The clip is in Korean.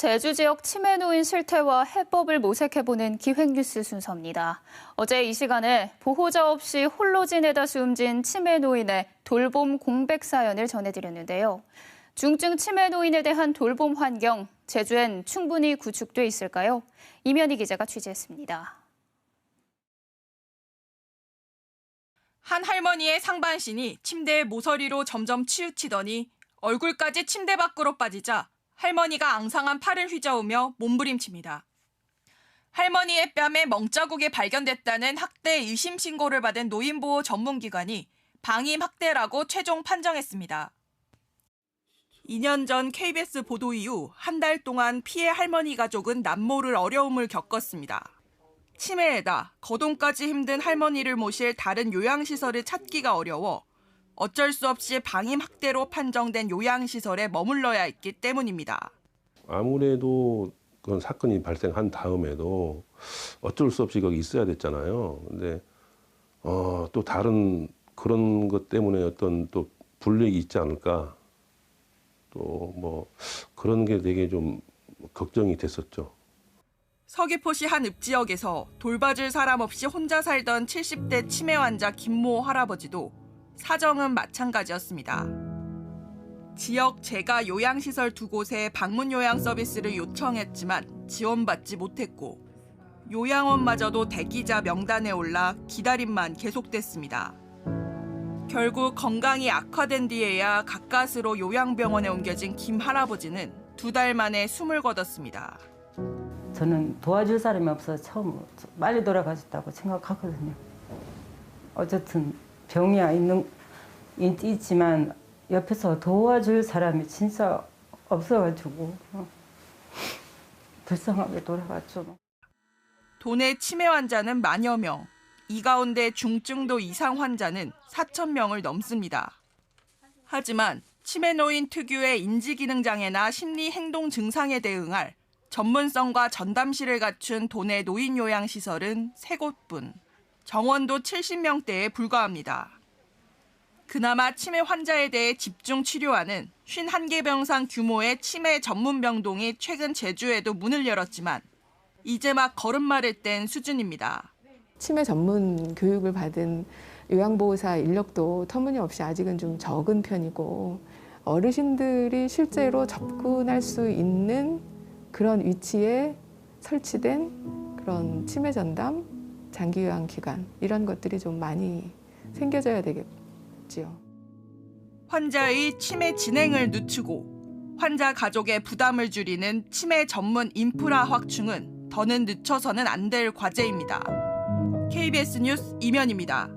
제주 지역 치매 노인 실태와 해법을 모색해보는 기획뉴스 순서입니다. 어제 이 시간에 보호자 없이 홀로 지내다 숨진 치매 노인의 돌봄 공백 사연을 전해드렸는데요. 중증 치매 노인에 대한 돌봄 환경, 제주엔 충분히 구축돼 있을까요? 이면희 기자가 취재했습니다. 한 할머니의 상반신이 침대의 모서리로 점점 치우치더니 얼굴까지 침대 밖으로 빠지자 할머니가 앙상한 팔을 휘저으며 몸부림칩니다. 할머니의 뺨에 멍자국이 발견됐다는 학대 의심 신고를 받은 노인보호 전문기관이 방임 학대라고 최종 판정했습니다. 2년 전 KBS 보도 이후 한 달 동안 피해 할머니 가족은 남모를 어려움을 겪었습니다. 치매에다 거동까지 힘든 할머니를 모실 다른 요양시설을 찾기가 어려워 어쩔 수 없이 방임 학대로 판정된 요양시설에 머물러야 했기 때문입니다. 아무래도 그런 사건이 발생한 다음에도 어쩔 수 없이 거기 있어야 됐잖아요. 근데 어, 또 다른 그런 것 때문에 어떤 또 불이익이 있지 않을까. 또 뭐 그런 게 되게 좀 걱정이 됐었죠. 서귀포시 한 읍지역에서 돌봐줄 사람 없이 혼자 살던 70대 치매 환자 김모 할아버지도 사정은 마찬가지였습니다. 지역 재가 요양시설 두 곳에 방문 요양 서비스를 요청했지만 지원받지 못했고 요양원마저도 대기자 명단에 올라 기다림만 계속됐습니다. 결국 건강이 악화된 뒤에야 가까스로 요양병원에 옮겨진 김 할아버지는 두 달 만에 숨을 거뒀습니다. 저는 도와줄 사람이 없어서 처음 빨리 돌아가셨다고 생각하거든요. 어쨌든 병이 있는 있, 있지만 옆에서 도와줄 사람이 진짜 없어가지고 어, 불쌍하게 돌아갔죠. 도내 치매 환자는 만여 명, 이 가운데 중증도 이상 환자는 4천 명을 넘습니다. 하지만 치매 노인 특유의 인지 기능 장애나 심리 행동 증상에 대응할 전문성과 전담실을 갖춘 도내 노인 요양 시설은 세 곳뿐. 정원도 70명대에 불과합니다. 그나마 치매 환자에 대해 집중 치료하는 51개 병상 규모의 치매 전문 병동이 최근 제주에도 문을 열었지만 이제 막 걸음마를 뗀 수준입니다. 치매 전문 교육을 받은 요양보호사 인력도 터무니없이 아직은 좀 적은 편이고 어르신들이 실제로 접근할 수 있는 그런 위치에 설치된 그런 치매 전담, 장기 요양 기관 이런 것들이 좀 많이 생겨져야 되겠지요. 환자의 치매 진행을 늦추고 환자 가족의 부담을 줄이는 치매 전문 인프라 확충은 더는 늦춰서는 안 될 과제입니다. KBS 뉴스 이면입니다.